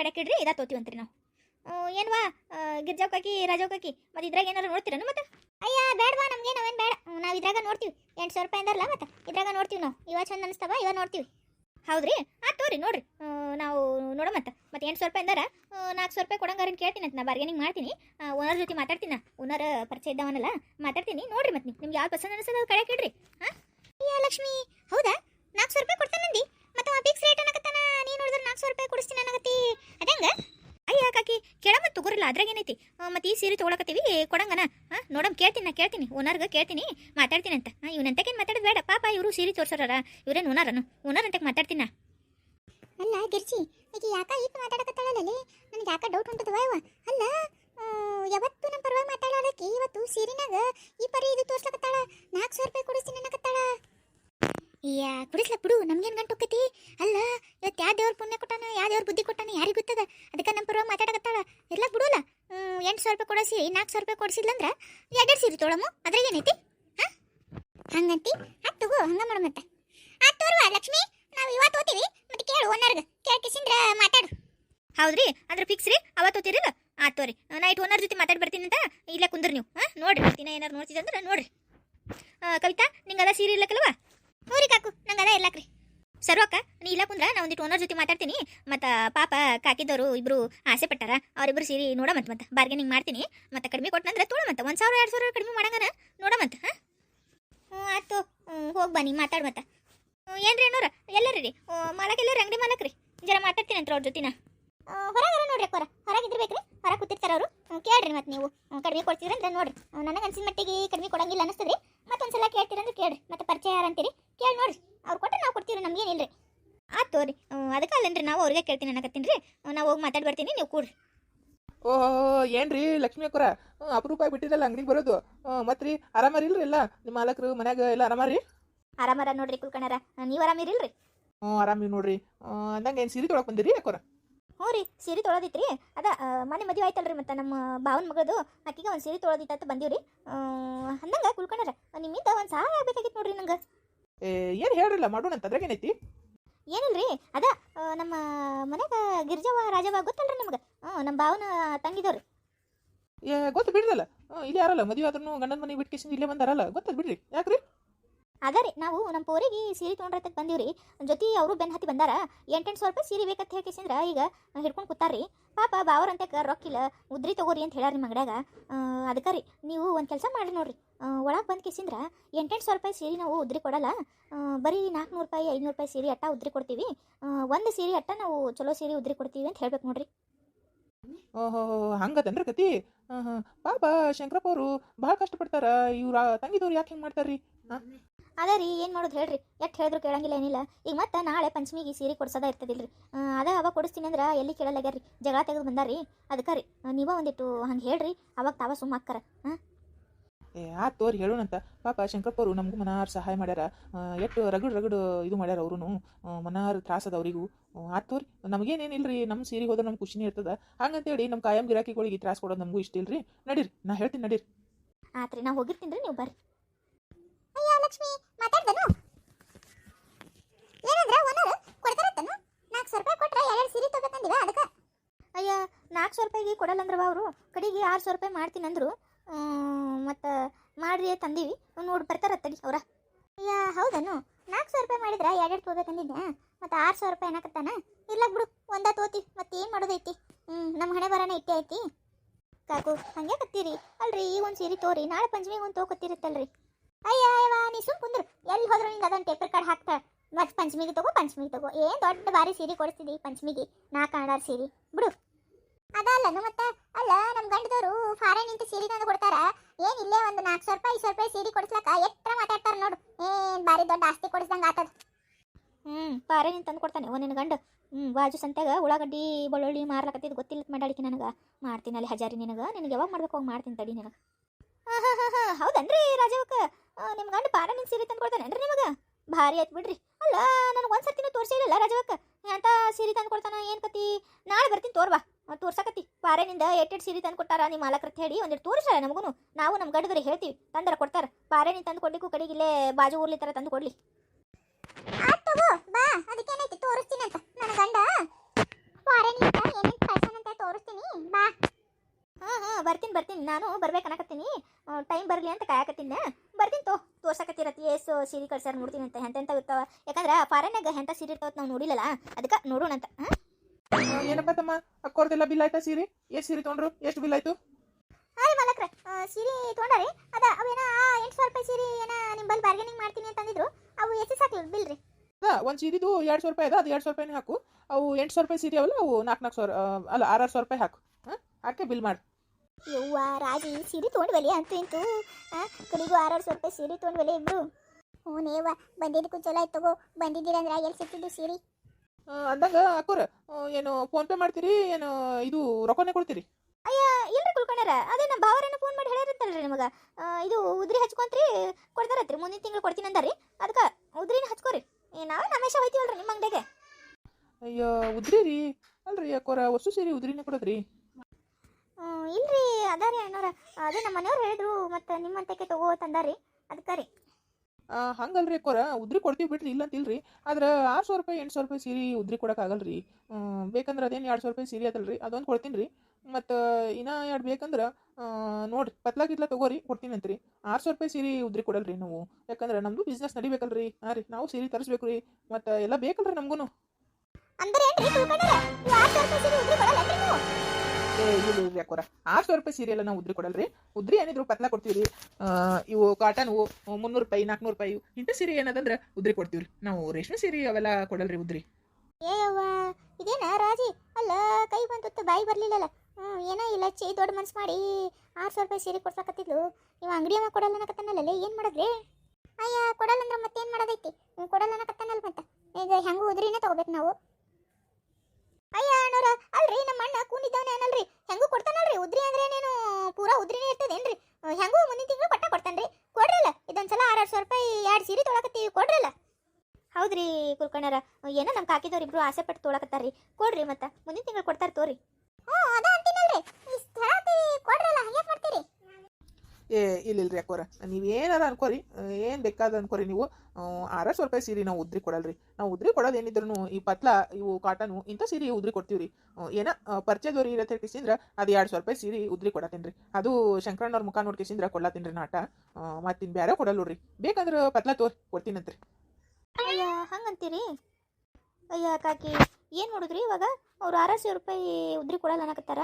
ಕಡೆಕಿಡ್ರಿ ಇದಾ ತೋತೀವಂತ್ರಿ ನಾವು. ಏನ್ವಾ? ಗಿರ್ಜಾವ್ಕಾಕಿ, ರಾಜಾವ್ಕಾಕಿ, ಮತ್ತೆ ಇದ್ರಾಗ ಏನಾರು ನೋಡ್ತೀರನು ಮತ್ತೆ? ಅಯ್ಯ, ಬೇಡವಾ, ನಮ್ಗೆ ನಾವೇನು ಬೇಡ. ನಾವು ಇದ್ರಾಗ ನೋಡ್ತೀವಿ. ಎಂಟು ಸಾವಿರ ರೂಪಾಯಿ ಅಂದಾರಲ್ಲ ಮತ್ತೆ, ಇದ್ರಾಗ ನೋಡ್ತೀವಿ ನಾವು. ಇವಾಗ ಚಂದ ಅನಿಸ್ತವ ಇವಾಗ ನೋಡ್ತೀವಿ. ಹೌದ್ರಿ? ಆ, ತೋರಿ, ನೋಡ್ರಿ. ನಾವು ನೋಡ ಮತ್ತೆ. ಮತ್ತೆ ಎಂಟು ಸಾವಿರ ರೂಪಾಯಿ ಅಂದಾರ ನಾಲ್ಕು ಸಾವಿರ ರೂಪಾಯಿ ಕೊಡಂಗಾರನ್ ಕೇಳ್ತೀನಿ ಅಂತ. ನಾ ಬಾರ್ಗೇನಿಂಗ್ ಮಾಡ್ತೀನಿ. ಓನರ್ ಜೊತೆ ಮಾತಾಡ್ತೀನಿ ನಾ. ಓನರ್ ಪರಿಚಯ ಇದ್ದಾವನಲ್ಲ, ಮಾತಾಡ್ತೀನಿ. ನೋಡ್ರಿ ಮತ್ತೆ ನಿಮ್ಗೆ ಯಾವ ಪಸಂದ್ ಅನಿಸ್ತದ ಕಡೆ ಕೇಳ್ರಿ. ಹಾಂ? ಲಕ್ಷ್ಮಿ. ಹೌದಾ? ನಾಲ್ಕು ಸಾವಿರ ರೂಪಾಯಿ ಕೊಡ್ತಾನಂದಿ. ಮತ್ತೆ ಫಿಕ್ಸ್ ರೇಟ್ ಅನ್ನಕತ್ತಾನ ನೀ ನೋಡಿದ್ರೆ ನಾಲ್ಕು ಸಾವಿರ ರೂಪಾಯಿ ಕೊಡಿಸ್ತೀನಿ ಅನ್ನಕತ್ತಿ ಅದಂಗ ಅಯ್ಯ ಕಾಕಿ ಕೇಳ ಮತ್ತೆ ತಗೋರಿಲ್ಲ, ಅದ್ರಾಗ ಏನೈತಿ? ಮತ್ತೆ ಈ ಸೀರೆ ತೊಗೊಳಕತ್ತೀವಿ, ಕೊಡಂಗನ. ಹಾಂ ನೋಡಮ್, ಕೇಳ್ತೀನಿ ನಾ, ಕೇಳ್ತೀನಿ. ಓನರ್ಗೆ ಕೇಳ್ತೀನಿ, ಮಾತಾಡ್ತೀನಿ ಅಂತ. ಹಾಂ ಇವ್ನಂತಕೇನು ಮಾತಾಡೋದು ಬೇಡ. ಪಾಪ, ಇವರು ಸೀರೆ ತೋರ್ಸೋರ ಇವ್ರೇನು ಓನರನು? ಓನರ್ ಅಂತಕ್ಕೆ ಮಾತಾಡ್ತೀನಿ? ಅಲ್ಲ ಗಿರ್ಜಿ ಈಗ ಯಾಕ ಈಗ ಮಾತಾಡಕತ್ತಾಳಲ್ಲಿ ನನಗೆ ಯಾಕ ಡೌಟ್ ಉಂಟದವ ಇವ? ಅಲ್ಲ ಯಾವತ್ತು ನಮ್ಮ ಪರವಾಗಿ ಮಾತಾಡೋದಕ್ಕೆ ಇವತ್ತು ಸೀರಿನಾಗ ಈ ಪರಿ ಇದು ತೋರ್ಸಕತ್ತಾಳ ನಾಲ್ಕು ಸಾವಿರ ರೂಪಾಯಿ ಕೊಡಿಸ್ತೀನಿ ಅನ್ನಕತ್ತಾಳ. ಯಾ ಕುಡಿಸ್ಲ ಬಿಡು, ನಮ್ಗೇನು ಗಂಟು ಹೋಗ್ತೈತಿ ಅಲ್ಲ ಇವತ್ತು ಯಾವ ದೇವ್ರ ಪುಣ್ಯ ಕೊಟ್ಟಾನ ಯಾವ ದೇವ್ರ ಬುದ್ಧಿ ಕೊಟ್ಟಾನ, ಯಾರಿಗೆ ಗೊತ್ತದ? ಅದಕ್ಕೆ ನಮ್ಮ ಪರವಾಗಿ ಮಾತಾಡಕತ್ತಾಳ. ಎಲ್ಲ ಬಿಡೋಲ್ಲ? ಎಂಟು ಸಾವಿರ ರೂಪಾಯಿ ಕೊಡಸಿ ನಾಲ್ಕು ಸಾವಿರ ರೂಪಾಯಿ ಕೊಡಿಸಿದ್ಲಂದ್ರ ಎರಡೆರಡು ಸೀರೆ ತೊಳಮು, ಅದ್ರಾಗ ಏನೈತಿ? ಹಾಂ? ಹಂಗಂತಿ? ಆತ್ ತಗೋ, ಹಂಗ ಮಾಡು ಮತ್ತೆ. ತೋರುವ, ಲಕ್ಷ್ಮಿ? ನಾವು ಇವತ್ತು ಹೋತೀವಿ, ಮತ್ತೆ ಕೇಳು ಓನರ್ಗೆ. ಕೇಳ್ಕಿಸಿಂದ್ರ ಮಾತಾಡು. ಹೌದ್ರಿ, ಅದ್ರ ಫಿಕ್ಸ್ ರೀ ಅವತ್ತು ಹೋತಿರಲ್ಲ? ಆ ತೋರಿ, ನೈಟ್ ಓನರ್ ಜೊತೆ ಮಾತಾಡಿ ಅಂತ ಇಲ್ಲ ಕುಂದ್ರಿ ನೀವು. ಹಾಂ? ನೋಡ್ರಿ, ದಿನ ಏನಾರು ನೋಡ್ತಿದ್ರೆ ನೋಡ್ರಿ. ಕವಿತಾ, ನಿಂಗೆ ಅದ ಸೀರೆ ಇಲ್ಲಕ್ಕಲ್ವಾ ಊರಿ ಕಾಕು ನಂಗೆ ಅದ ಇರ್ಲಾಕ್ರಿ ಸರ್ವಕ್ಕ ನೀ ಇಲ್ಲ ಕುಂದ್ರ ನಾ ಒಂದಿಟ್ಟು ಓನರ್ ಜೊತೆ ಮಾತಾಡ್ತೀನಿ. ಮತ್ತು ಪಾಪ ಕಾಕಿದವರು ಇಬ್ರು ಆಸೆ ಪಟ್ಟಾರ, ಅವರಿಬ್ರು ಸೇರಿ ನೋಡಮಂತ ಮತ್ತೆ ಬಾರ್ಗೇನಿಂಗ್ ಮಾಡ್ತೀನಿ. ಮತ್ತೆ ಕಡಿಮೆ ಕೊಟ್ಟನಂದ್ರೆ ತೊಗೊಳಮಂತ ಒಂದು ಸಾವಿರ, ಎರಡು ಸಾವಿರ ಕಡಿಮೆ ಮಾಡಂಗನ ನೋಡಮಂತ ಹಾಂ? ಹ್ಞೂ ಆಯ್ತು. ಹೋಗಿ ಬನ್ನಿ ಮಾತಾಡ್ ಮತ್ತೆ. ಹ್ಞೂ ಏನ್ರಿ ಅಣ್ಣವ್ರ ಎಲ್ಲರಿ ಮಾಲಕ್ ಎಲ್ಲರಿ ಅಂಗಡಿ ಮಾಲಕ್ ರೀ ಜರ ಮಾತಾಡ್ತೀನಿ ಅಂತ ಅವ್ರ ಜೊತಿನ. ಹೊರಗರ ನೋಡ್ರಿ ಅಕ್ಕೋರ. ಹೊರಗಿದ್ರಬೇಕ್ರಿ ಹೊರಗೆ ಕೂತಿರ್ತಾರ ಅವರು. ಕೇಳ್ರಿ ಮತ್ತೆ ನೀವು. ಕಡಿಮೆ ಕೊಡ್ತೀರಂದ್ರೆ ನೋಡ್ರಿ. ನನಗೆ ಅನ್ಸಿದ ಮಟ್ಟಿಗೆ ಕಡಿಮೆ ಕೊಡಂಗಿಲ್ಲ ಅನಿಸ್ತದ್ರಿ ಮತ್ತೊಂದ್ಸಲ ಕೇಳ್ತೀರಂದ್ರೆ ಕೇಳ್ರಿ. ಮತ್ತೆ ಪರಿಚಯ ಯಾರಂತೀರಿ ಕೇಳಿ ನೋಡ್ರಿ. ಅವ್ರು ಕೊಟ್ಟರೆ ನಾವು ಕೊಡ್ತೀವಿ ನಮ್ಗೇನಿಲ್ರಿ ಆತ್ ತೋರಿ. ಅದಕ್ಕೆ ಅಲ್ಲೇನ್ರಿ ನಾವು ಅವ್ರಿಗೆ ಕೇಳ್ತೀನಿ ಅನ್ನಕತ್ತೀನಿ ರೀ ನಾವು ಹೋಗಿ ಮಾತಾಡಿ ಬರ್ತೀನಿ ನೀವು ಕೂಡ್ರಿ. ಓಹೋ ಏನ್ರಿ ಲಕ್ಷ್ಮಿ ಅಕ್ಕರ? ಅಪರೂಪ ಬಿಟ್ಟಿರಲ್ಲ ಅಂಗಡಿಗೆ ಬರೋದು. ಮತ್ರಿ ಆರಾಮರಿಲ್ರಿ ಎಲ್ಲ? ನಿಮ್ಮ ಮಾಲಕರು ಮನ್ಯಾಗ ಎಲ್ಲ ಆರಾಮಾರಿ? ಆರಾಮರ ನೋಡ್ರಿ ಕುಲ್ಕಣರ ನೀವು ಆರಾಮಿರಿಲ್ರಿ? ಹ್ಞೂ ಆರಾಮಿ ನೋಡ್ರಿ. ಅಂದಂಗೆ ಏನು ಸೀರೆ ತೊಳಕ್ ಬಂದಿರಿ ಅಕ್ಕೋರ? ಹ್ಞೂ ರೀ ಸೀರೆ ರೀ ಅದ ಮನೆ ಮದುವೆ ಆಯ್ತಲ್ರಿ ಮತ್ತೆ ನಮ್ಮ ಭಾವನ ಮಗಳದು ಆಕಿಗೆ ಒಂದು ಸೀರೆ ತೊಳೋದಿತ್ತು ಅಂತ ರೀ ಅಂದಂಗ ಕುಳ್ಕೊಂಡ್ರೆ ನಿಮ್ಮಿಂದ ಒಂದು ಸಹಾಯ ಆಗ್ಬೇಕಾಗಿತ್ತು ನೋಡ್ರಿ ನಂಗೆ. ಏನು ಹೇಳ್ರಲ್ಲ ಮಾಡೋಣ ಅಂತ ಅದ್ರಾಗ ಏನೈತಿ? ಏನಿಲ್ರಿ ಅದ ನಮ್ಮ ಮನ್ಯಾಗ ಗಿರ್ಜವ ರಾಜವ ಗೊತ್ತಲ್ರಿ ನಿಮ್ಗೆ? ಹ್ಞೂ ನಮ್ಮ ಭಾವನ ತಂಗಿದವ್ರಿ. ಏ ಗೊತ್ತು ಬಿಡ್ರಲ್ಲ. ಹ್ಞೂ ಇಲ್ಲಿ ಯಾರಲ್ಲ ಮದುವೆ ಆದ್ರೂ ಗಂಡನ ಮನೆ ಬಿಟ್ಟು ಇಲ್ಲೇ ಬಂದಾರಲ್ಲ ಗೊತ್ತದ ಬಿಡ್ರಿ. ಯಾಕ್ರಿ? ಅದ ರೀ, ನಾವು ನಮ್ಮ ಪೋರಿಗೆ ಸೀರೆ ತೊಗೊಂಡ್ರತಕ್ಕೆ ಬಂದೀವ್ರಿ. ಜೊತೆ ಅವರು ಬೆನ್ ಹತ್ತಿ ಬಂದಾರ, ಎಂಟೆಂಟು ಸಾವಿರ ರೂಪಾಯಿ ಸೀರೆ ಬೇಕಂತ ಹೇಳ್ಕೇಸಿಂದ್ರ ಈಗ ಹಿಡ್ಕೊಂಡು ಕೂತಾರ್ರಿ. ಪಾಪ ಬಾವರ್ ಅಂತ ರೊಕ್ಕಿಲ್ಲ, ಉದ್ರಿ ತಗೋರಿ ಅಂತ ಹೇಳ್ಯಾರ ನಿಮ್ಮ ಅಂಗಡ್ಯಾಗ ಅದಕ್ಕೆ ರೀ, ನೀವು ಒಂದು ಕೆಲಸ ಮಾಡಿರಿ ನೋಡ್ರಿ. ಒಳಗೆ ಬಂದು ಕೇಸಿಂದ್ರ ಎಂಟೆಂಟು ಸಾವಿರ ರೂಪಾಯಿ ಸೀರೆ ನಾವು ಉದ್ರಿ ಕೊಡಲ್ಲ. ಬರೀ ನಾಲ್ಕುನೂರು ರೂಪಾಯಿ, ಐನೂರು ರೂಪಾಯಿ ಸೀರೆ ಅಟ್ಟ ಉದ್ರಿ ಕೊಡ್ತೀವಿ. ಒಂದು ಸೀರೆ ಅಟ್ಟ ನಾವು ಚಲೋ ಸೀರೆ ಉದ್ರಿ ಕೊಡ್ತೀವಿ ಅಂತ ಹೇಳ್ಬೇಕು ನೋಡ್ರಿ. ಓಹೋ ಹಂಗತನ್ರಿ ಕತಿ? ಹಾಂ ಹಾಂ ಪಾಪ ಶಂಕರಪ್ಪ ಅವರು ಭಾಳ ಕಷ್ಟಪಡ್ತಾರ. ಇವ್ರ ತಂಗಿದವ್ರು ಯಾಕೆ ಹಿಂಗೆ ಮಾಡ್ತಾರ್ರಿ? ಅದ ರೀ ಏನು ಮಾಡೋದು ಹೇಳ್ರಿ? ಎಷ್ಟು ಹೇಳಿದ್ರು ಕೇಳಂಗಿಲ್ಲ ಏನಿಲ್ಲ. ಈಗ ಮತ್ತೆ ನಾಳೆ ಪಂಚಮಿಗೆ ಸೀರೆ ಕೊಡ್ಸೋದ ಇರ್ತದಿಲ್ರಿ. ಅದೇ ಅವಾಗ ಕೊಡಿಸ್ತೀನಿ ಅಂದ್ರೆ ಎಲ್ಲಿ ಕೇಳಲ್ಲಾಗ್ಯಾರ ರೀ? ಜಗಳ ತೆಗೆದು ಬಂದಾರ್ರಿ. ಅದಕ್ಕೆ ರೀ ನೀವ ಒಂದಿಟ್ಟು ಹಂಗೆ ಹೇಳ್ರಿ. ಅವಾಗ ತಾವ ಸುಮ್ಮ ಹಾಕ್ಕಾರ ಏ ಆ ತೋರಿ ಹೇಳೋಣಂತ ಪಾಪ ಶಂಕರಪ್ಪರು ಅವರು ನಮಗೂ ಮನಾರ್ ಸಹಾಯ ಮಾಡ್ಯಾರ. ಎಷ್ಟು ರಗಡ್ ರಗಡು ಇದು ಮಾಡ್ಯಾರ ಅವರು ಮನಾರ್ ತ್ರಾಸದ ಅವರಿಗೂ. ಆ ತೋರಿ ನಮಗೇನೇನಿಲ್ರಿ? ನಮ್ಮ ಸೀರೆ ಹೋದ್ರೆ ನಮ್ಗೆ ಖುಷಿನೇ ಇರ್ತದ. ಹಂಗಂತೇಳಿ ನಮ್ಮ ಕಾಯಂ ಗಿರಾಕಿಗಳಿಗೆ ತ್ರಾಸ ಕೊಡೋದು ನಮಗೂ ಇಷ್ಟ ಇಲ್ರಿ. ನಡೀರಿ ನಾ ಹೇಳ್ತೀನಿ ನಡೀರಿ. ಆತ್ರಿ ನಾ ಹೋಗಿರ್ತೀನಿ ರೀ ನೀವು ಬರ್ರಿ. ಲಕ್ಷ್ಮಿ ಮಾತಾಡ್ದನು? ಏನಂದ್ರ ಓನರ್ ಕೊಡ್ತಾರತ್ತನು ನಾಲ್ಕು ಸಾವಿರ ರೂಪಾಯಿ ಕೊಟ್ರೆ ಎರಡು ಸೀರೆ ತಗೋತಂದಿವ ಅದಕ್ಕೆ? ಅಯ್ಯ, ನಾಲ್ಕು ಸಾವಿರ ರೂಪಾಯಿಗೆ ಕೊಡಲ್ಲಂದ್ರವ ಅವರು? ಕಡೆಗೆ ಆರು ಸಾವಿರ ರೂಪಾಯಿ ಮಾಡ್ತೀನಿ ಮತ್ತು ಮಾಡ್ರಿ ತಂದೀವಿ. ನೋಡಿ ಬರ್ತಾರ ತಡಿ ಅವ್ರ. ಅಯ್ಯ, ಹೌದನು. ನಾಲ್ಕು ಸಾವಿರ ರೂಪಾಯಿ ಮಾಡಿದ್ರೆ ಎರಡೆರಡು ತಗೋಬೇಕಂದಿದ್ದೆ ಮತ್ತೆ ಆರು ಸಾವಿರ ರೂಪಾಯಿ ಏನಕತ್ತಾನ? ಇಲ್ಲ ಬಿಡು, ಒಂದ ತೋತಿ ಮತ್ತೆ ಏನು ಮಾಡೋದೈತಿ? ಹ್ಞೂ ನಮ್ಮ ಹಣೆ ಬರನೇ ಇಟ್ಟೆ ಐತಿ. ಕಾಕು ಹಂಗೆ ಕತ್ತೀರಿ ಅಲ್ರಿ ಈ ಒಂದು ಸೀರೆ ತೋರಿ, ನಾಳೆ ಪಂಚಮಿಗೆ ಒಂದು ತೊಗೊತ್ತಿರುತ್ತಲ್ರಿ ಅಯ್ಯ ಅಯ್ಯವ ಸುಮ್ ಕುಂದ್ರು. ಎಲ್ಲಿ ಹೋದ್ರು ನಿಂಗೆ ಅದೊಂದು ಟೇಪರ್ ಕಾರ್ಡ್ ಹಾಕ್ತಾ? ಮತ್ತೆ ಪಂಚಮಿಗೆ ತಗೋ ಪಂಚಮಿಗೆ ತಗೋ. ಏನು ದೊಡ್ಡ ಬಾರಿ ಸೀರೆ ಕೊಡಿಸ್ತಿದ್ದಿ ಪಂಚಮಿಗೆ? ನಾ ಕನ್ನಡ ಸೀರೆ. ಬಿಡು. ಅದಲ್ಲನು ಮತ್ತೆ? ಅಲ್ಲ ನಮ್ಮ ಗಂಡದವರು ಫಾರಿನ್ ನಿಂತು ಸೀರೆ ತಂದು ಕೊಡ್ತಾರ. ಏನ್ ಇಲ್ಲೇ ಒಂದು ನಾಲ್ಕು ಸಾವಿರ ರೂಪಾಯಿ ಐದು ಸಾವಿರ ರೂಪಾಯಿ ಸೀರೆ ಕೊಡಿಸ್ಲಕ್ಕ? ಎತ್ತರ ಮಾತಾಡ್ತಾರ ನೋಡು. ಏನ್ ಬಾರಿ ದೊಡ್ಡ ಆಸ್ತಿ ಕೊಡಿಸ್ದಂಗೆ ಆತದ. ಹ್ಞೂ ಪಾರೆ ನೀನು ತಂದು ಕೊಡ್ತಾನೆ. ಒಂದಿನ ಗಂಡು. ಹ್ಞೂ ಬಾಜು ಸಂತ್ಯಾಗ ಉಳ್ಳಾಗಡ್ಡಿ, ಬೆಳ್ಳುಳ್ಳಿ ಮಾರ್ಲಕತ್ತಿದ್ದು ಗೊತ್ತಿಲ್ಲ ಮಾಡಾಳಿಕೆ ನನಗೆ. ಮಾಡ್ತೀನಿ ಅಲ್ಲಿ ಹಜಾರಿ ನಿನಗೆ. ನಿನಗೆ ಯಾವಾಗ ಮಾಡ್ಬೇಕು ಹೋಗಿ ಮಾಡ್ತೀನಿ ತಡಿ ನಿನಗೆ. ಹೌದನ್ರಿ ರಾಜವಕ್ಕ? ನಿಮ್ಮ ಗಂಡ ಪಾರ ನಿನ್ ಸೀರೆ ತಂದು ಕೊಡ್ತಾನೇನ್ರಿ ನಿಮಗೆ? ಭಾರಿ ಆಯ್ತು ಬಿಡ್ರಿ. ಅಲ್ಲ, ನನಗೆ ಒಂದು ಸರ್ತಿನೂ ತೋರಿಸಿಲ್ಲ ರಾಜವಕ್ಕ? ಎಂತ ಸೀರೆ ತಂದು ಕೊಡ್ತಾನ, ಏನು ಕತಿ? ನಾಳೆ ಬರ್ತೀನಿ, ತೋರ್ಬಾ. ತೋರ್ಸಕತ್ತಿ. ಪಾರೆನಿಂದ ಎಟ್ಟೆಟ್ಟು ಸೀರೆ ತಂದು ಕೊಟ್ಟಾರ ನಿಮ್ಮ ಮಾಲಕ್ರ ಹೇಳಿ ಒಂದಿಟ್ಟು ತೋರಿಸ್ರ ನಮಗೂ ನಾವು ನಮ್ಮ ಗಂಡದ್ರಿಗೆ ಹೇಳ್ತೀವಿ, ತಂದರ ಕೊಡ್ತಾರ. ಪಾರೆನಿ ತಂದು ಕೊಡ್ಲಿಕ್ಕೂ ಕಡೆಗೆ ಇಲ್ಲೇ ಬಾಜು ಊರ್ಲಿ ಥರ ತಂದು ಕೊಡ್ಲಿ. ಬಾ. ಅದಕ್ಕೇನೈತಿ ತೋರಿಸ್ತೀನಿ ಅಂತ ನನ್ನ ಗಂಡ ಫಾರಿನ್ ನಿಂತ ಹಾಂ ಬರ್ತೀನಿ ಬರ್ತೀನಿ. ನಾನು ಬರ್ಬೇಕು ಅನ್ನಕತ್ತೀನಿ. ಟೈಮ್ ಬರಲಿ ಅಂತ ಕಾಯಕತ್ತೀನಿ ಬರ್ತೀನಿ ತೋ. ತೋರ್ಸಕತ್ತಿರತ್ತಿ. ಏಸು ಸೀರೆ ಕಳ್ಸ್ಯಾರ ನೋಡ್ತೀನಿ ಅಂತ. ಎಂತೆಂತ ಇರ್ತಾವ ಯಾಕಂದ್ರೆ ಫಾರಿನಾಗ ಎಂಥ ಸೀರೆ ಇರ್ತಾವ ನಾವು ನೋಡಿಲ್ಲಲ್ಲ? ಅದಕ್ಕೆ ನೋಡೋಣ ಅಂತ. ಹಾಂ? ಏನಪ್ಪ ತಮ್ಮ ಅಕ್ಕೋರ್ದೆಲ್ಲ ಬಿಲ್ ಆಯ್ತಾ ಸೀರೆ? ಎಷ್ಟು ಸೀರೆ ತೊಗೊಂಡ್ರು? ಎಷ್ಟು ಬಿಲ್ ಆಯ್ತು? ಹಾಯ್ ಮಾಲಕ್ರ ಸೀರೆ ತೊಗೊಂಡಾರಿ? ಅದ ಅವೇನ ಎಂಟು ಸಾವಿರ ರೂಪಾಯಿ ಸೀರೆ ಏನ ನಿಂಬಲ್ಲಿ ಬಾರ್ಗೇನಿಂಗ್ ಮಾಡ್ತೀನಿ ಅಂತಂದಿದ್ರು. ಅವು ಎಷ್ಟು ಸಾಕು ಬಿಲ್ ರೀ? ಒಂದು ಸೀರೆದು ಎರಡು ಸಾವಿರ ರೂಪಾಯಿ ಅದ. ಅದು ಎರಡು ಸಾವಿರ ರೂಪಾಯಿನೇ ಹಾಕು. ಅವು ಎಂಟು ಸಾವಿರ ರೂಪಾಯಿ ಸೀರೆ ಅವಲ್ಲ ಅವು ನಾಲ್ಕು ನಾಲ್ಕು ಸಾವಿರ ಅಲ್ಲ ಆರು ಸಾವಿರ ರೂಪಾಯಿ ಹಾಕು. ಹಾಕಿ ಬಿಲ್ ಮಾಡಿ. ಯವ್ವ ರಾಜಿ ಸೀರೆ ತೊಗೊಂಡ್ವಲಿ ಅಂತೂ ಇಂತೂ. ಕಡೆಗೂ ಆರಾರು ಸಾವಿರ ರೂಪಾಯಿ ಸೀರೆ ತೊಗೊಂಡ್ವಲಿ ಇಬ್ರು. ಹ್ಞೂ ನೇವ ಬಂದಿದ್ದಕ್ಕೂ ಚಲೋ ಆಯ್ತು ತಗೋ. ಬಂದಿದ್ದೀರಂದ್ರೆ ಎಲ್ಲಿ ಸಿಕ್ಕಿದ್ದು ಸೀರೆ? ಅಂದಾಗ ಅಕ್ಕೋರ ಏನು ಫೋನ್ ಪೇ ಮಾಡ್ತೀರಿ ಏನು ಇದು ರೊಕ್ಕನೇ ಕೊಡ್ತೀರಿ? ಅಯ್ಯ ಇಲ್ರಿ ಕುಳ್ಕೊಂಡಾರ? ಅದೇ ನಮ್ಮ ಭಾವರನ್ನ ಫೋನ್ ಮಾಡಿ ಹೇಳಿರಂತಲ್ರಿ ನಿಮಗೆ. ಇದು ಉದ್ರಿ ಹಚ್ಕೊಂತ್ರಿ ಕೊಡ್ತಾರತ್ರಿ ಮುಂದಿನ ತಿಂಗಳು ಕೊಡ್ತೀನಿ ಅಂದಾರಿ ಅದಕ್ಕೆ ಉದ್ರಿನ ಹಚ್ಕೋರಿ. ನಾವೇ ಹಮೇಶ ಹೋಯ್ತೀವಲ್ರಿ ನಿಮ್ಮ ಅಂಗಡಿಗೆ ಅಯ್ಯೋ ಉದ್ರಿ ರೀ ಅಲ್ರಿ ಅಕ್ಕೋರ ವಸ್ತು ಸೀರೆ ಉದ್ರಿನೇ ಕೊಡೋದ್ರಿ. ಇಲ್ರಿ ಅದಾರಿ ಅಣ್ಣವ್ರ? ಅದೇ ನಮ್ಮ ಮನೆಯವ್ರು ಹೇಳಿದ್ರು ಮತ್ತೆ ನಿಮ್ಮಂತಕ್ಕೆ ತಗೋ ತಂದಾರಿ ಅದಕ್ಕೆ ರೀ. ಹಂಗಲ್ರಿ ಕೊರ ಉದ್ರಿ ಕೊಡ್ತೀವಿ ಬಿಡ್ರಿ ಇಲ್ಲ ಅಂತಿಲ್ರಿ ಆದ್ರೆ ಆರು ಸಾವಿರ ರೂಪಾಯಿ ಎಂಟು ಸಾವಿರ ರೂಪಾಯಿ ಸೀರೆ ಉದ್ರಿ ಕೊಡೋಕ್ಕಾಗಲ್ರಿ ಆಗಲ್ರಿ. ಬೇಕಂದ್ರೆ ಅದೇನು ಎರಡು ಸಾವಿರ ರೂಪಾಯಿ ಸೀರೆ ಅದಲ್ರಿ ಅದೊಂದು ಕೊಡ್ತೀನಿ ರೀ ಮತ್ತು ಇನ್ನೂ ಎರಡು ಬೇಕಂದ್ರೆ ನೋಡಿರಿ ನೋಡ್ರಿ ಪತ್ಲಾ ಗಿತ್ಲ ತಗೋರಿ ಕೊಡ್ತೀನಿ ಅಂತ್ರಿ ಆರು ಸಾವಿರ ರೂಪಾಯಿ ಸೀರೆ ಉದ್ರಿ ಕೊಡಲ್ರಿ ನಾವು. ಯಾಕಂದ್ರೆ ನಮ್ಮದು ಬಿಸ್ನೆಸ್ ನಡಿಬೇಕಲ್ರಿ. ಹಾಂ ರೀ ನಾವು ಸೀರೆ ತರಿಸ್ಬೇಕು ರೀ ಮತ್ತು ಎಲ್ಲ ಬೇಕಲ್ರಿ ನಮಗೂ ಅಂದ್ರೆ ನೀವು ನೀವು ಇಲ್ಲ ಯಾಕೋರ ಆರು ಸಾವಿರ ರೂಪಾಯಿ ಸೀರೆ ಎಲ್ಲ ನಾವು ಉದ್ರಿ ಕೊಡಲ್ರಿ. ಉದ್ರಿ ಏನಿದ್ರು ಪತ್ಲ ಕೊಡ್ತೀವಿ ಇವು ಕಾಟನ್ ಮುನ್ನೂರು ರೂಪಾಯಿ ನಾಲ್ಕುನೂರು ರೂಪಾಯಿ ಇಂಥ ಸೀರೆ ಏನದಂದ್ರೆ ಉದ್ರಿ ಕೊಡ್ತೀವಿ ರೀ ನಾವು ರೇಷ್ಮೆ ಸೀರೆ ಅವೆಲ್ಲ ಕೊಡಲ್ರಿ ಉದ್ರಿ. ಏಯವ್ವ ಇದೇನ ರಾಜಿ? ಅಲ್ಲ, ಕೈ ಬಂತು ಬಾಯಿ ಬರ್ಲಿಲ್ಲಲ್ಲ. ಏನೋ ಇಲ್ಲ ಚೇ ದೊಡ್ಡ ಮನ್ಸು ಮಾಡಿ ಆರು ಸಾವಿರ ರೂಪಾಯಿ ಸೀರೆ ಕೊಡ್ಸಕತ್ತಿದ್ಲು. ಇವ ಅಂಗಡಿ ಅಮ್ಮ ಕೊಡಲ್ಲ ಅನ್ನಕತ್ತಾನಲ್ಲ ಏನು ಮಾಡಿದ್ರಿ? ಅಯ್ಯ, ಕೊಡಲ್ಲ ಅಂದ್ರೆ ಮತ್ತೇನು ಮಾಡೋದೈತಿ? ನೀವು ಕೊಡಲ್ಲ ಅನ್ನಕತ್ತಾನಲ್ಲ ಮತ್ತೆ ಈಗ ಹೆಂಗೂ ಉದ್ರಿನೇ ತಗೋಬೇಕು ನಾವು? ಅಯ್ಯ ಅಣ್ಣವ್ರ ಅಲ್ರಿ, ನಮ್ಮ ಅಣ್ಣ ಕೂನಿದ್ದವನೇ ಅನ್ನಲ್ರಿ. ಹೆಂಗೂ ಕೊಡ್ತಾನಲ್ರಿ, ಉದ್ರಿ ಅಂದ್ರೆ ಏನೇನು ಪೂರಾ ಉದ್ರಿನೇ ಇರ್ತದೇನ್ರಿ? ಹೆಂಗೂ ಮುಂದಿನ ತಿಂಗಳು ಪಟ್ಟ ಕೊಡ್ತಾನ್ರಿ. ಕೊಡ್ರಲ್ಲ, ಇದೊಂದ್ಸಲ ಆರು ಸಾವಿರ ರೂಪಾಯಿ ಎರಡು ಸೀರೆ ತೊಳಕತ್ತೀವಿ, ಕೊಡ್ರಲ್ಲ. ಹೌದ್ರಿ ಕುರ್ಕಣ್ಣರ ಏನೋ ನಮ್ಮ ಕಾಕಿದವ್ರು ಇಬ್ರು ಆಸೆ ಪಟ್ಟು ತೊಳಕತ್ತಾರ್ರಿ. ಕೊಡ್ರಿ ಮತ್ತೆ, ಮುಂದಿನ ತಿಂಗಳು ಕೊಡ್ತಾರೆ ತೋರಿ. ಹ್ಞೂ ಅದ ಅಂತೀನಲ್ರಿ ಈ ಸ್ಥಳತಿ ಕೊಡ್ರಲ್ಲ ಹಂಗೆ ಮಾಡ್ತೀರಿ ಏ ಇಲ್ಲ ರೀ ಅಕ್ಕೋರ. ನೀವು ಏನಾರ ಅನ್ಕೋರಿ, ಏನು ಬೇಕಾದ ಅನ್ಕೋರಿ ನೀವು. ಆರು ರೂಪಾಯಿ ಸೀರೆ ನಾವು ಉದ್ರಿ ಕೊಡಲ್ರಿ. ನಾವು ಉದ್ರಿ ಕೊಡೋದು ಏನಿದ್ರು ಈ ಪತ್ಲ, ಇವು ಕಾಟನು ಇಂಥ ಸೀರೆ ಉದ್ರಿ ರೀ ಏನ ಪರಿಚಯದವ್ರು ಇರತ್ತೆ ಕಿಸಿಂದ್ರ ಅದು ಎರಡು ರೂಪಾಯಿ ಸೀರೆ ಉದ್ರಿ ಕೊಡತ್ತೀನಿ ಅದು ಶಂಕರಣ್ಣವ್ರ ಮುಖ ನೋಡಿ ಕಿಸಿಂದ್ರ ಕೊಡ್ಲತ್ತೀನಿ ನಾಟ. ಮತ್ತು ಇನ್ನು ಬೇರೆ ಕೊಡಲ್ಲ ನೋಡ್ರಿ. ಬೇಕಂದ್ರೆ ಪತ್ಲ ತೋರಿ, ಕೊಡ್ತೀನಂತ್ರಿ. ಅಯ್ಯ, ಹಂಗಂತೀರಿ? ಅಯ್ಯ ಕಾಕಿ, ಏನು ನೋಡಿದ್ರಿ ಇವಾಗ? ಅವ್ರು ಆರು ಸಾವಿರ ರೂಪಾಯಿ ಉದ್ರಿ ಕೊಡಲ್ಲ ಅನ್ನಕತ್ತಾರ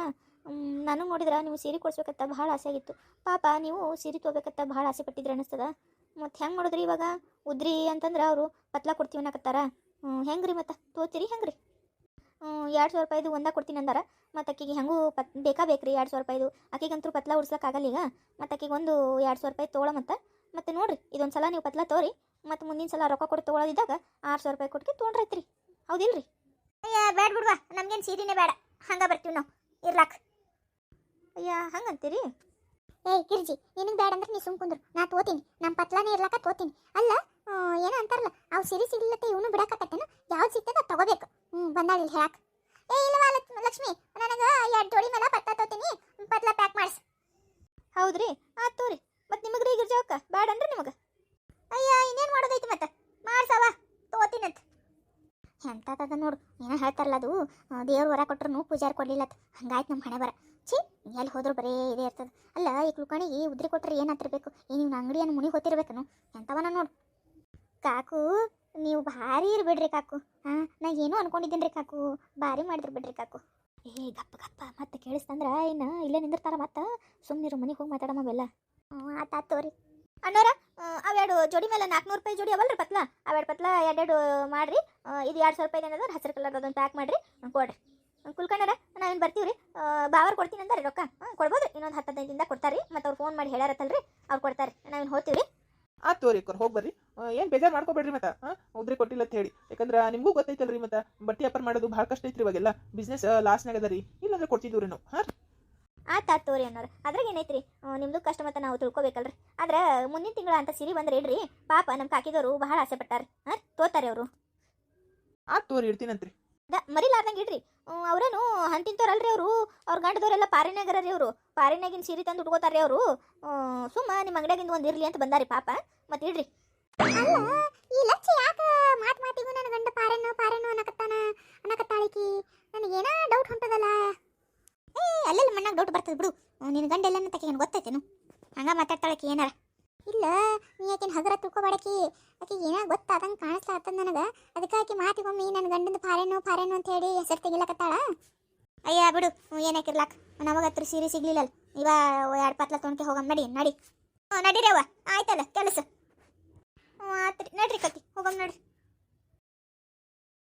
ನನಗೆ ನೋಡಿದ್ರೆ ನೀವು ಸೀರೆ ಕೊಡ್ಸ್ಬೇಕಂತ ಭಾಳ ಆಸೆ ಆಗಿತ್ತು. ಪಾಪ, ನೀವು ಸೀರೆ ತೊಗೋಬೇಕಂತ ಭಾಳ ಆಸೆ ಪಟ್ಟಿದ್ರೆ ಅನಿಸ್ತದ ಮತ್ತು ಹೆಂಗೆ ನೋಡಿದ್ರಿ ಇವಾಗ? ಉದ್ರಿ ಅಂತಂದ್ರೆ ಅವರು ಪತ್ಲ ಕೊಡ್ತೀವಿ ಅನ್ನಕತ್ತಾರ. ಹೆಂಗೆ ರೀ ಮತ್ತು? ತೋತೀರಿ ಹೆಂಗೆ ರೀ ಎರಡು ಸಾವಿರ ರೂಪಾಯಿದು ಒಂದ ಕೊಡ್ತೀನಿ ಅಂದಾರ. ಮತ್ತು ಆಕಿಗೆ ಹೆಂಗೂ ಪತ್, ಬೇಕಾ ಬೇಕ್ರಿ ಎರಡು ಸಾವಿರ ರೂಪಾಯಿದು? ಆಕಿಗಂತೂ ಪತ್ಲ ಉಡ್ಸೋಕ್ಕಾಗಲ್ಲ ಈಗ. ಮತ್ತು ಆಕಿಗೆ ಒಂದು ಎರಡು ಸಾವಿರ ರೂಪಾಯಿ ತೊಗೊಳ ಮತ್ತು. ಮತ್ತು ನೋಡಿರಿ ಇದೊಂದು ಸಲ ನೀವು ಪತ್ಲ ತೋರಿ. ಮತ್ತು ಮುಂದಿನ ಸಲ ರೊಕ್ಕ ಕೊಟ್ಟು ತೊಗೊಳೋದಿದ್ದಾಗ ಆರು ಸಾವಿರ ರೂಪಾಯಿ ಕೊಟ್ಟು ತೊಗೊಂಡ್ರೈತ್ರಿ. ಹೌದಿಲ್ರಿ ಅಯ್ಯ ಬೇಡ ಬಿಡ್ವಾ. ನಮ್ಗೇನು ಸೀರೆನೇ ಬೇಡ ಹಂಗೆ ಬರ್ತೀವಿ ನಾವು. ಇರ್ಲಾಕ್. ಅಯ್ಯ ಹಂಗಂತೀರಿ? ಏಯ್ ಗಿರ್ಜಿ ನಿನಗೆ ಬೇಡ ಅಂದ್ರೆ ನೀ ಸುಮ್ ಕುಂದ್ರು. ನಾ ತೋತೀನಿ. ನಮ್ಮ ಪತ್ಲಾನೇ ಇರ್ಲಾಕ ತೋತೀನಿ. ಅಲ್ಲ ಏನೋ ಅಂತಾರಲ್ಲ ಅವು ಸಿರಿ ಸಿಗ್ಲತ್ತೆ ಇವನು ಬಿಡಕತ್ತೇನು? ಯಾವ್ದು ಸಿಗ್ತದ ಅದ್ ತಗೋಬೇಕು. ಹ್ಞೂ ಬಂದಾಳ ಇಲ್ಲಿ ಹ್ಯಾಕ್ ಏ ಇಲ್ಲವಾ ಲಕ್- ಲಕ್ಷ್ಮಿ ನನಗೆ ಎರಡು ಜೋಡಿ ಮೇಲೆ ಪತ್ತ ತೋತೀನಿ. ಪತ್ಲ ಪ್ಯಾಕ್ ಮಾಡಿಸ್. ಹೌದ್ರಿ? ಆತು ತೋರಿ. ಮತ್ತು ನಿಮಗೆ ರೀ ಗಿರ್ಜಾವಕ್ಕ ಬೇಡ ಅಂದ್ರೆ ನಿಮಗೆ? ಅಯ್ಯ ಇನ್ನೇನು ಮಾಡೋದೈತಿ ಮತ್ತೆ? ಮಾಡ್ಸವ ತೋತೀನಂತ. ಎಂತದ ನೋಡು ಏನೋ ಹೇಳ್ತಾರಲ್ಲ ಅದು. ದೇವ್ರ ವರ ಕೊಟ್ರು ಪೂಜಾರ್ ಕೊಡ್ಲಿಲ್ಲ ಹಂಗಾಯ್ತು ನಮ್ಮ ಹಣೆ ಬರ. ಎಲ್ಲಿ ಹೋದ್ರು ಬರೀ ಇದೇ ಇರ್ತದೆ. ಅಲ್ಲ, ಈ ಕುಳ್ಕಣಿಗೆ ಉದ್ರಿ ಕೊಟ್ರೆ ಏನು ಬೇಕು ಏನು ಇವ್ನ ಅಂಗಡಿಯನ್ನು ಮುನಿ ಹೋತಿರ್ಬೇಕನು ಎಂತವನ ನೋಡು. ಕಾಕು, ನೀವು ಭಾರಿ ಇರ್ಬಿಡ್ರಿ ಕಾಕು. ಹಾಂ ನಾ ಏನೋ ಅನ್ಕೊಂಡಿದ್ದೀನಿ ರೀ ಕಾಕು. ಭಾರಿ ಮಾಡಿದ್ರಿ ಬಿಡ್ರಿ ಕಾಕು. ಏ, ಗಪ್ಪ ಗಪ್ಪ. ಮತ್ತೆ ಕೇಳಿಸ್ತಂದ್ರ ಇನ್ನು ಇಲ್ಲೇ ನಿಂದಿರ್ತಾರ ಮತ್ತೆ? ಸುಮ್ಮನಿರು ಮನೆಗೆ ಹೋಗಿ ಮಾತಾಡಮ್ಮ ಅವೆಲ್ಲ ಹ್ಞೂ ಆತ ತೋರಿ. ಅಣ್ಣೋರ ಅವೆರಡು ಜೋಡಿ ಮೇಲೆ ನಾಲ್ಕುನೂರು ರೂಪಾಯಿ ಜೋಡಿ ಅವಲ್ರಿ ಪತ್ಲ? ಅವೆರಡು ಪತ್ಲ ಎರಡೆರಡು ಮಾಡ್ರಿ. ಇದು ಎರಡು ಸಾವಿರ ರೂಪಾಯಿ ಏನದ ಹಸಿರು ಕಲರ್ ಅದೊಂದು ಪ್ಯಾಕ್ ಮಾಡ್ರಿ. ಕೊಡ್ರಿ. ಕುಲ್ಕಣ್ಣರ ನಾವೇನು ಬರ್ತೀವಿ ರೀ ಬಾವರ್ ಕೊಡ್ತೀನಿ ಅಂದಾರೆ ರೊಕ್ಕ. ಹಾಂ ಕೊಡ್ಬೋದು ಇನ್ನೊಂದು ಹತ್ತು ಹದಿನೈದು ದಿನದಾಗ ಕೊಡ್ತಾರೆ ಮತ್ತು ಅವ್ರು ಫೋನ್ ಮಾಡಿ ಹೇಳ್ಯಾರತ್ತಲ್ರಿ ಅವ್ರು ಕೊಡ್ತಾರೆ ನಾವೇನು ಹೋಗ್ತೀವಿ ರೀ ಆತ್ ತೋರಿ ಅಕ್ಕೋರ್ ಹೋಗಿ ಬರ್ರಿ. ಏನು ಬೇಜಾರು ಮಾಡ್ಕೋಬೇಡ್ರಿ ಮತ್ತೆ. ಹಾಂ ಉದ್ರಿ ಕೊಟ್ಟಿಲ್ಲ ಅಂತ ಹೇಳಿ. ಯಾಕಂದ್ರೆ ನಿಮಗೂ ಗೊತ್ತೈತಲ್ರಿ ಮತ್ತೆ. ಬಟ್ಟೆ ವ್ಯಾಪಾರ ಮಾಡೋದು ಭಾಳ ಕಷ್ಟ ಐತ್ರಿ ಇವಾಗೆಲ್ಲ. ಬಿಸ್ನೆಸ್ ಲಾಸ್ನಾಗ ಅದ ರೀ ಇಲ್ಲಾಂದ್ರೆ ಕೊಡ್ತಿದ್ದೀವಿ ನಾವು. ಹಾಂ ಆತ ಆತ್ ತೋರಿ ಅನ್ನೋರು ಅದ್ರಾಗ ಏನೈತ್ರಿ? ನಿಮ್ಮದು ನಿಮ್ದು ಕಷ್ಟ ಮತ್ತೆ ನಾವು ತಿಳ್ಕೊಬೇಕಲ್ರಿ. ಆದ್ರೆ ಮುಂದಿನ ತಿಂಗಳ ಅಂತ ಸಿರಿ ಬಂದ್ರೆ ಇಡ್ರಿ ಪಾಪ ನಮ್ಮ ಕಾಕಿದವರು ಬಹಳ ಆಸೆ ಪಟ್ಟಾರೆ ಹಾಂ ತೋತಾರೆ ಅವರು. ಆತು ತೋರಿ ಇಡ್ತೀನಂತ್ರಿ. ಮರಿಲಾರ್ದಂಗೆ ಇಡ್ರಿ. ಅವ್ರೇನು ಹಂತಿಂತವ್ರಲ್ರಿ ಅವರು? ಅವ್ರ ಗಂಡದವರೆಲ್ಲ ಪಾರಿನಾಗರ ರೀ ಅವರು. ಪಾರಿನಾಗಿನ ಸೀರೆ ತಂದು ಉಟ್ಕೋತಾರ್ರಿ ಅವರು. ಸುಮ್ಮ ನಿಮ್ಮ ಅಂಗಡಿಯಾಗಿಂದ ಒಂದು ಇರ್ಲಿ ಅಂತ ಬಂದಾರಿ ಪಾಪ. ಮತ್ತೆ ಇಡ್ರಿ. ಈ ಯಾಕೆ ಮಾತು ಮಾತಿಗೂ ನನ್ನ ಗಂಡ ಅನ್ನಕತ್ತಾನ ನನಗೇನ ಡೌಟ್ ಹೊಂಟದಲ್ಲ. ಏ, ಅಲ್ಲೆಲ್ಲ ಮಣ್ಣಾಗ ಡೌಟ್ ಬರ್ತದೆ ಬಿಡು. ನಿನ್ನ ಗಂಡ ತಕ್ಕೆ ಏನು ಗೊತ್ತೈತೇನು? ಹಂಗ ಮಾತಾಡ್ತಾಳಕ್ಕೆ ಏನಾರ? ಇಲ್ಲ, ನೀ ಆಕಿನ ಹಗರ ತಿಳ್ಕೊಬೇಡಕಿ? ಆಕೆ ಏನೋ ಗೊತ್ತಾದಂಗೆ ಕಾಣಿಸ್ಲಾತದ ನನಗೆ. ಅದಕ್ಕೆ ಆಕೆ ಮಾತಿಗೊಮ್ಮೆ ನನ್ನ ಗಂಡಂದು ಫಾರೇನು ಫಾರೇನು ಅಂತ ಹೇಳಿ ಹೆಸರು ತೆಗಿಲಕತ್ತಾಳ. ಅಯ್ಯ, ಬಿಡು ಏನಾಕಿರ್ಲಾಕ್ ನಮಗೆ ಹತ್ರ ಸೀರೆ ಸಿಗ್ಲಿಲ್ಲ ಇವ ಎರಡು ಪತ್ಲ ತೊಗೊಂಡ್ಕೆ ಹೋಗಮ್, ನಡಿ ನಡಿ. ಹ್ಞೂ ನಡೀರಿ ಅವ್ವ, ಆಯ್ತಲ್ಲ, ಕೆಲಸ. ಹ್ಞೂ ಆತ್ರಿ, ನಡ್ರಿ ಕತ್ತಿ, ಹೋಗಮ್, ನಡ್ರಿ.